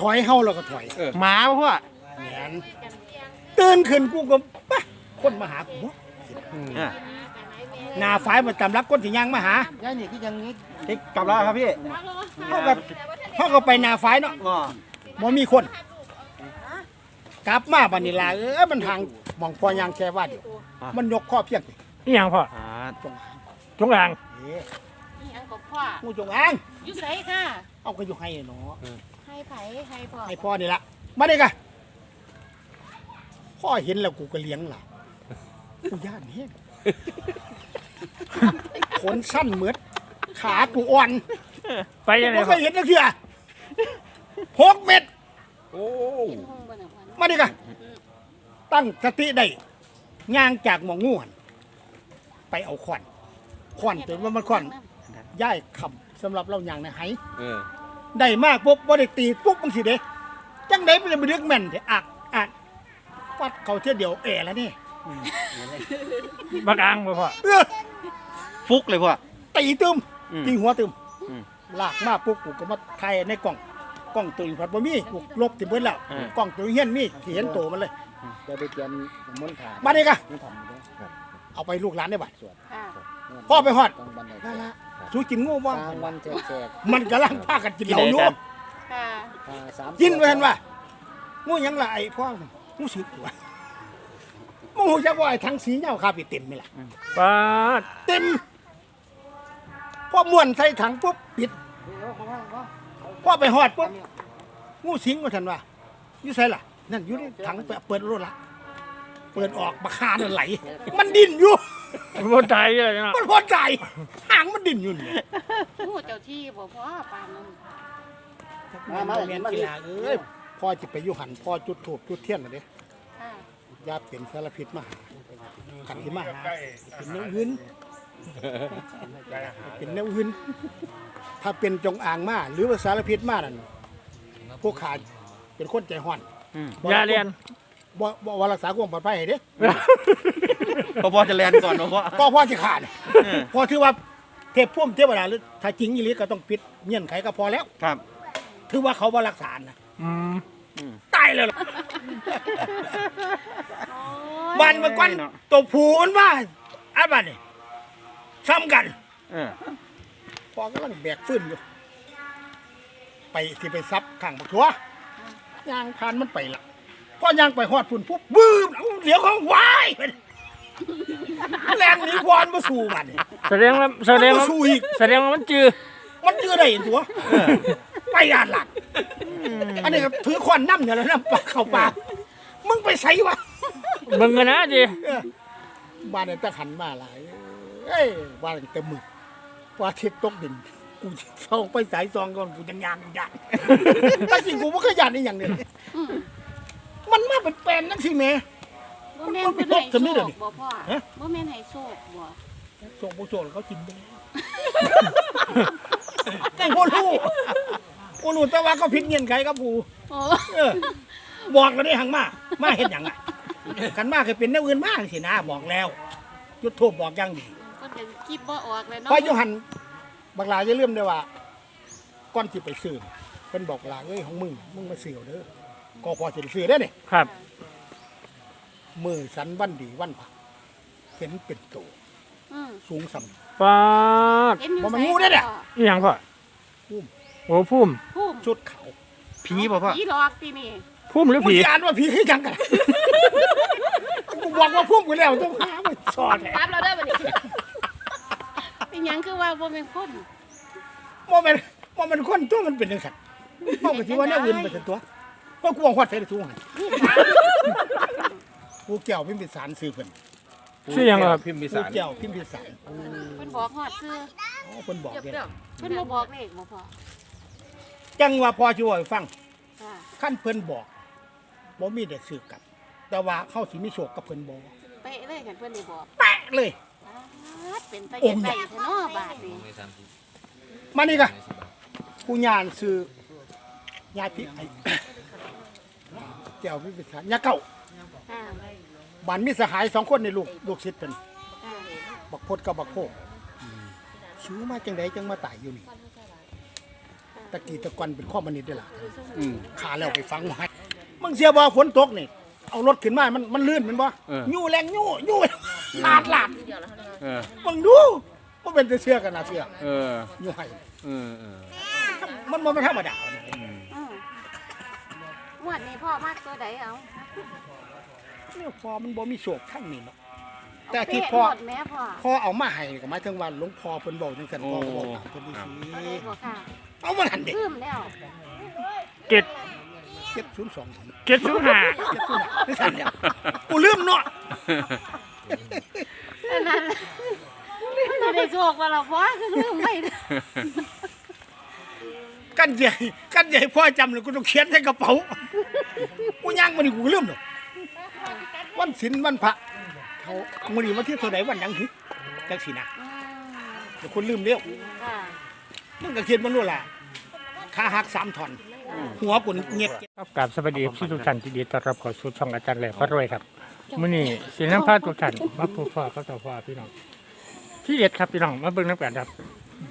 ถอยเฮาเราก็ถอยหมาบ่พ่อแหนตื่นขึ้นกูก็ปะคนมาหากูบ่อะหน้าฝ่ายมันตำรับคนที่ยังมาหาย่านี่คือยังนี้ติ๊กกลับแล้วครับพี่เฮาก็เฮาก็ไปหน้าฝ่ายเนาะอ๋อบ่มีคน กลับมาบัดนี้ล่ะเออมันทางหมองพอยางแค่ว่าเดียวมันยกข้อเพียงสินี่ยังพ่ออ่าจงอางจงอางเอ๊ะนี่อันกับพ่องูจงอางอยู่ไสค่ะ เอาก็อยู่ให้เนาะ ให้ไผให้พ่อให้พ่อนี่ละมาเด้กะพ่อเห็นแล้วกูก็เลี้ยงล่ะกูย่านเฮ็ดขนสั้นเหมือดขากูอ่อนไปยังไงไม่เคพ่อยเห็นนักเถื่อหกเม็ดโอ้เห็นห้องบ่น่ะพ่อมาเด้กะตั้งสติได้ย่างจากหมองงูหันไปเอาขวัญขวัญเป็นว่ามันขวัญย่ายคำสำหรับเราอย่างนะไหเออ ได้มากปุ๊บบ่ได้ตีปุ๊บบางสิเด้จังไดมันจะไปเลือกแม่นเถอะอักอัดฟัดเขาเที่ยวเดียวแอแล้วนี่บักอางบ่พ่อเออฟุกเลยพ่อตีตึมอืม ตีหัวตึมอืมลากมาปุ๊บกูก็มาถ่ายในกล่องกล้องตัวอยู่พัดบ่มีกูลบที่เบิดแล้วอืม กล้องตัวเฮียนมีที่เห็นตัวมันเลยจะไปเขียนมนต์ถามมาดิกะมนต์ถามเด้อ เอาไปลูกหลานได้บัดค่ะ พ่อไปฮอด กลางวันไหนนั่นละสู้กินงูบ่กลางวันแจกมันกำลังพากันกินเหล้าอยู่ค่ะๆอ่าสามกินไว้เห็นว่างูหยังละไอ้พ่องูสึกว่ามึงฮู้จักว่าไอ้ทั้งสีเหย้าคาไปเต็มไหมล่ะ ปาดเต็มพอม้วนใส่ถังปุ๊บปิดพอไปหอดปุ๊บงูสิงมาทันว่าอยู่ใส่ล่ะ นั่นอยู่ในถังไปเปิดรถละ เปิดออกบักคานั่นไหล มันดิ้นอยู่บ่ตายเลยเนาะมันพอใจหางมันดิ้นอยู่นี่งูเจ้าที่บ่พ่อปานนั้นมามาแม่นมากีฬาเอ้ยพ่อจะไปอยู่หันพ่อจุดถูกจุดเทียนน่ะเด้ค่ะอย่าเป็นสารพิษมาหาขันที่มาหาเป็นแนวหืนเป็นแนวหืนถ้าเป็นจงอางมาหรือว่าสารพิษมานั่นพวกขาเป็นคนใจห่อนอืมยาเรียน บ่บ่ว่ารักษาความปลอดภัยให้เด้พ่อพ่อจะแลนก่อนเนาะพ่อก็พ่อจะขาดเออพอถือว่าเทพพุ่มเทวดาหรือถ้าจริงอีหลีก็ต้องปิดเงื่อนไขก็พอแล้ว ครับ ถือว่าเขาบ่รักษานะอืมตายเลยล่ะโอ้ยบ้านมาก่อนตัวผูมันว่าอันบ้านนี่ซ้ำกันเออพอกำลังแบกฟื้นอยู่ ไปสิไปซับข้างบักทัวยางพานมันไปละ พอยางไปหอดฝุ่นปุ๊บบื้มเอาเหลียวของวายแรงหนีควานมาสู่มันนี่แสดงว่าแสดงมันว่ามาสู่อีก แสดงว่ามันจือมันเจอได้เห็นตัวไปยานหลักอันนี้ก็ถือควันน้ำเนี่ยแล้วน้ำปลาเข้าปากมึงไปใส่วะเบิ่งกันนะจิเออบ้านเนี่ยตะขันมาหลายเอ้ยบ้านนเต็มมือว่าเทศตกดินกูส่องไปสายซองก่อนกูยังยานกูยานแต่จริงกูไม่เคยยานนี่อย่างเดียว มันมาเป็นแปลนนั่นสิแม่ บ่แม่นเพิ่นให้จะมีโชเดี๋ยวคนี้บ่พ่อฮะ บ่แม่นให้โชคบ่ส่งผู้ส่งเขากินไปแล้วกูรู้กูรู้แต่ว่าเขาพิษเงินไขกับกูโอ้เออ บอกแล้วได้หังมามาเห็นอย่างอะกันมาเคยเป็นแนวอื่นมากสินะบอกแล้วจุดทูบบอกอยังดี ก็จะคิดบ่ออกเลยเนาะพออยู่หันบักหลาจะเริ่าลืมได้ว่าก่อนที่ไปซื้อนี่เพิ่นบอกหลาเอ้ยของมึง มึงมาซื้อเอาเด้อ ก็พอจะได้ซื้อได้อนี่ครับ มือสันวันดีวันผักเห็นเป็นโตอืมสูงสัม ปาดเห็นอยู่บ่มันงูเด้อเนี่ยนี่ยังพ่อพุ่ม โอ้พุ่มพุ่มชุดขาวผีป่ะพ่อ ผีหลอกที่นี่พุ่มหรือมึงผีสิอ่านว่าผีคือจังกัน กูบอกว่าพุ่มกูแล้วต้องหามาสอนแหละปั๊บเราได้บัดนี้ เป็นหยังคือว่าบ่เป็นคนว่ามันว่ามันคนตัวมันเป็นจังซั่นเฮาก็สิว่าแนวอื่นไปซั่นตัว เพราะกูว่าฮอดใส่ได้สูงหั่นนี่ขากูแก้วพิมพิสารซื้อเพิ่นชื่อยังครับ พิมพ์พิกูสารแก้วพิมพิสารเพิ่นบอกฮอดซื้ออ๋อเพิ่นบอกเด้เพิ่นบ่บอกเลขบ่พ่อจังว่าพอสิเว้าให้ฟัง ค่ะขั้นเพิ่นบอกบ่มีได้ซื้อกลับ แต่ว่าเขาสิมีโชคกับเพิ่นบ่เป๊ะเลยกันเพิ่นได้บอกแปะเลย ป๊าดเป็นตาเย็นได้แท้เนาะบาดนี้มานี่กะกูญานซื้อยาพิไอ้ แก้วพิพิสารยาเก่าค่ะบ้านมีสหายสองคนในลูกลูกศิษย์เพิ่นค่ะบักพดกับบักโคกซื้อมาจังไดจังมาตายอยู่นี่ค่ะตะกี้ตะกอนเป็นข้อมันนิดด้วยล่ะอืม ขาแล้วไปฟังไว้มึงเสียบ่ฝนตกนี่ เอารถขึ้นมา มันมันลื่นแมันบ่เออ ยู่แรงยู่ยู่ลาดลาดเออ มึงดูมันเป็นแต่เสื้อกันนะเสื้อเออ ยู่ให้เออ เออมันมันไม่ธรรมดาอืมง วดนี้พ่อมากตัวใดเอาเนี่ยพอมันบ่มีโชคทั้งนี้เนาะแต่ที่พอเป๊ะหมดแม่พ่อพอเอามาให้ก็หมายถึงว่าหลวงพ่อเพิ่นบอกจังซั่นพ่อก็บอกตามเพิ่นดีตัวใดบ่ค่ะๆเอามาหันเด็กลืมแล้วเจ็ด702 เจ็ดศูนย์ห้า702นี่สั่นเนี่ยกูลืมเนาะอันนั้นมันจะได้โชคว่าเราพ่อคือลืมไป กันใหญ่กันใหญ่พ่อจำเลยกูต้องเขียนใส่กระเป๋ากูย่างมันนี่กูลืมเนาะวันศีลวันพระเขามื้อนี้วันที่เท่าใดวันหยังหึจังสินะเดี๋ยวคุณลืมเร็วมึงก็เขียนมันรู้ละขาหักสามท่อนหัวกูนี่เงียบ ครับกราบสวัสดีพี่ทุกท่านที่ดีต้อนรับเข้าสู่ช่องอาจารย์แหล่พระรวยครับมื้อนี้สินำพาทุกท่านมาพบพ่อเขาต่อพ่อพี่น้องที่เด็ดครับพี่น้องมาเบิ่งน้ำกันครับ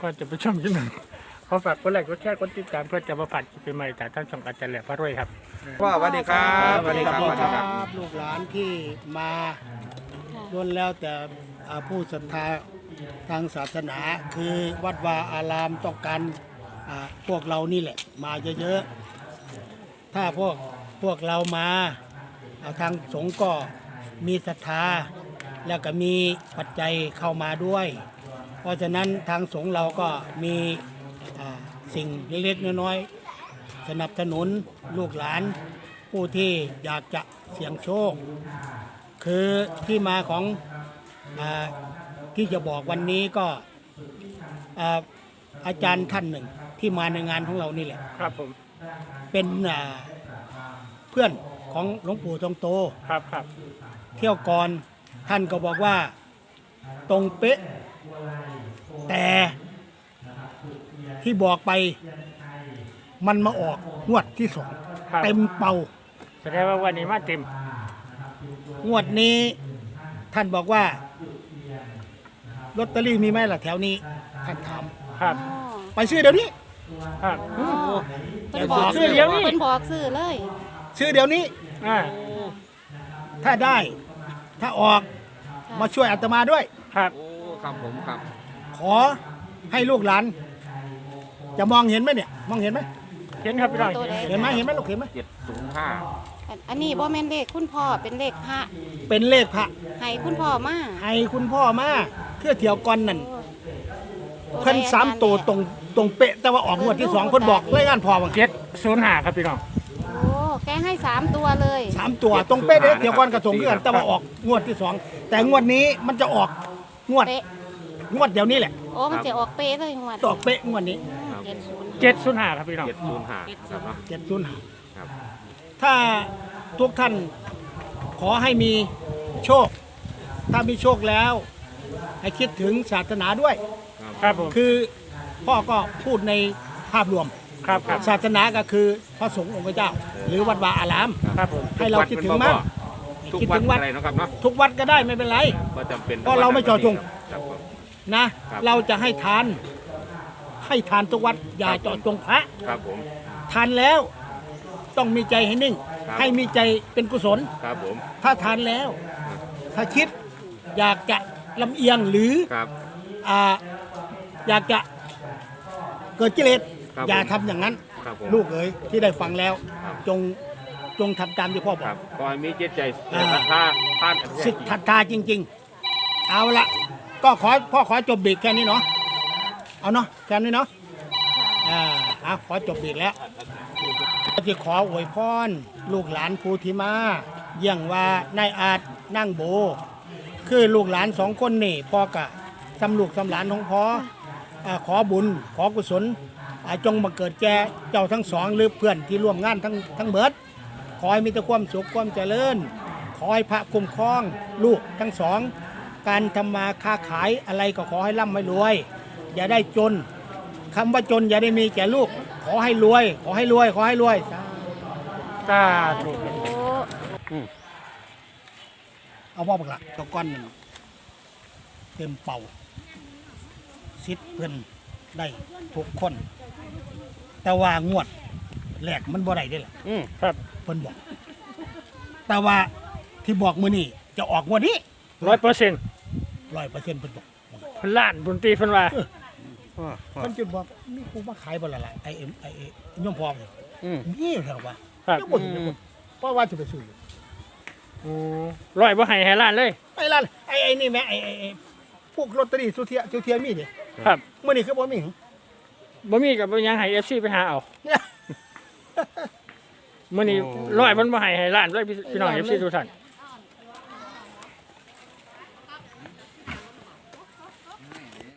ก็จะไปชมที่หนึ่ง ขอฝากกดไลค์กดแชร์กดติดตามเพื่อจะมาผ่านคลิปใหม่ๆจากทางช่องอาจารย์แหล่พระรวยครับ พ่อสวัสดีครับสวัสดีครับสวัสดีครับบลูกหลานที่มาล้วนแล้วแต่อ่าผู้ศรัทธาทางศาสนาคือวัดวาอารามต้องการอ่าพวกเรานี่แหละ มาเยอะๆ ถ้าพวกพวกเรามาอ่าทางสงฆ์ก็มีศรัทธา แล้วก็มีปัจจัยเข้ามาด้วย เพราะฉะนั้นทางสงฆ์เราก็มีอ่า สิ่งเล็กๆน้อยๆสนับสนุนลูกหลาน ผู้ที่อยากจะเสี่ยงโชค คือที่มาของอาที่จะบอกวันนี้ก็อ่าอาจารย์ท่านหนึ่งที่มาในงานของเรานี่แหละครับผมเป็นอ่าเพื่อนของหลวงปู่ทองโตครับครับเที่ยวก่อนท่านก็บอกว่าตรงเป๊ะแต่ ที่บอกไปมันมาออกงวดที่สองครับ เต็มเป่า แสดงว่าวันนี้มาเต็มงวดนี้ท่านบอกว่าลอตเตอรี่มีไหมล่ะแถวนี้ ท่านถามครับอ๋อไปซื้อเดี๋ยวนี้ ครับ อ๋อเดี๋เพิ่ยนวบอกซื้อเดี๋ยวนี้ เพิ่นบอกซื้อเลยซื้อเดี๋ยวนี้ อ่าถ้าได้ ถ้าออกมาช่วยอาตมาด้วย ครับ โอ้ ครับผมครับ ขอให้ลูกหลาน จะมองเห็นไหมเนี่ย มองเห็นไหมเห็นครับพี่น้องตัวใดเห็นไหมเห็นไหมลูกเห็นไหมเจ็ดศูนย์ห้าอันอันนี้บ่แม่นเลขคุณพ่อเป็นเลขพระเป็นเลขพระให้คุณพ่อมาให้คุณพ่อมาเพื่อเที่ยวก่อนนั่นตัวใดเพิ่นสามตัวตรงตรงเป๊ะแต่ว่าออกงวดที่สองเพิ่นบอกรายงานพอว่าเจ็ดศูนย์ห้าครับพี่น้องโอ้แกให้สามตัวเลยสามตัวตรงเป๊ะเด้เที่ยวก่อนกระตรงกันแต่ว่าออกงวดที่สองแต่งวดนี้มันจะออกงวดเป๊ะงวดเดี๋ยวนี้แหละโอ้มันจะออกเป๊ะเลยงวด ออกเป๊ะงวดนี้ เจ็ดศูนย์เจ็ดศูนย์ห้าครับพี่น้องเจ็ดศูนย์ห้าครับเนาะเจ็ดศูนย์ห้าครับถ้าทุกท่านขอให้มีโชค ถ้ามีโชคแล้ว ให้คิดถึงศาสนาด้วย ครับผมคือพ่อก็พูดในภาพรวม ครับครับศาสนาก็คือพระสงฆ์องค์พระเจ้า หรือวัดวาอาราม ครับผมให้เราคิดถึงมากทุกคิดวัถึนงวัดอะไรเนาะครับเนาะทุกวัดก็ได้ไม่เป็นไรก็จำเป็นเพราะเราไม่เจาะจงครับผมนะครับเราจะให้ทาน ให้ทานทุกวัดอย่าเจาะจงพระครับผม ทานแล้วต้องมีใจให้นิ่ง ครับ ให้มีใจเป็นกุศล ครับผม ถ้าทานแล้ว ถ้าคิดอยากจะลำเอียงหรือครับอ่าอยากจะเกิดกิเลสครับอย่าผมทำอย่างนั้น ครับผมลูกเอ๋ยที่ได้ฟังแล้ว ครับ จงจงทำตามที่พ่อบอกครับขอให้มีจิตใจอ่า ศรัทธาท่าน สิทธัตถาจริง ๆ เอาละก็ขอพ่อขอจบบีกแค่นี้เนาะ เอาเนาะแค่นี้เนาะอ่าขอจบบีกแล้วจะขออวยพรลูกหลานภูธิมาเยี่ยงว่านายอาจนั่งโบ คือลูกหลานสองคนนี่พ่อกะสำลูกสำหลานของพ่ออาขอบุญขอกุศลอ่าจงมาเกิดแก่เจ้าทั้งสองหรือเพื่อนที่ร่วมงานทั้งทั้งเบิด ขอให้มีแต่ความสุขความเจริญ ขอให้พระคุ้มครองลูกทั้งสอง การทำมาค้าขายอะไรก็ขอให้ร่ำให้รวย อย่าได้จนคำว่าจนอย่าได้มีแก่ลูก ขอให้รวย ขอให้รวย ขอให้รวยสาสาธุโอ้เอาพ่อบักละตะก้อนหนึ่งเต็มเป่าซิดเพิ่นได้ทุกคน แต่ว่างวดแรกมันบ่ได้ได้ล่ะอืมครับเพิ่นบอก แต่ว่าที่บอกมื้อนี้จะออกงวดนี้ร้อยเปอร์เซ็นต์100%เพิ่นบอกพันล้านบุญตีเพันว่า เพิ่นจุดบอกมีกูมาขายบ่ละล่ะไอ้เอ็มไอ้เอ็มยมพอเลยอืมนี่เหรอวะครับยังบ่เห็นเลยเพิ่นเพราะว่าจะไปซื้ออยู่อืมร้อยบ่ให้ให้ล้านเลย ไอ้ร้านไอ้ไอ้นี่แม่ไอ้ไอ้ไอ้พวกลอตเตอรี่สุเทียสุเทียมีดิครับมื้อนี้คือบ่มีหึบ่มีกับบ่ยังให้ FC ไปหาเอาเนี่ย มื้อนี้ร้อยมันบ่ให้ให้ล้านเลยพี่พี่น้อง FC ทุกท่าน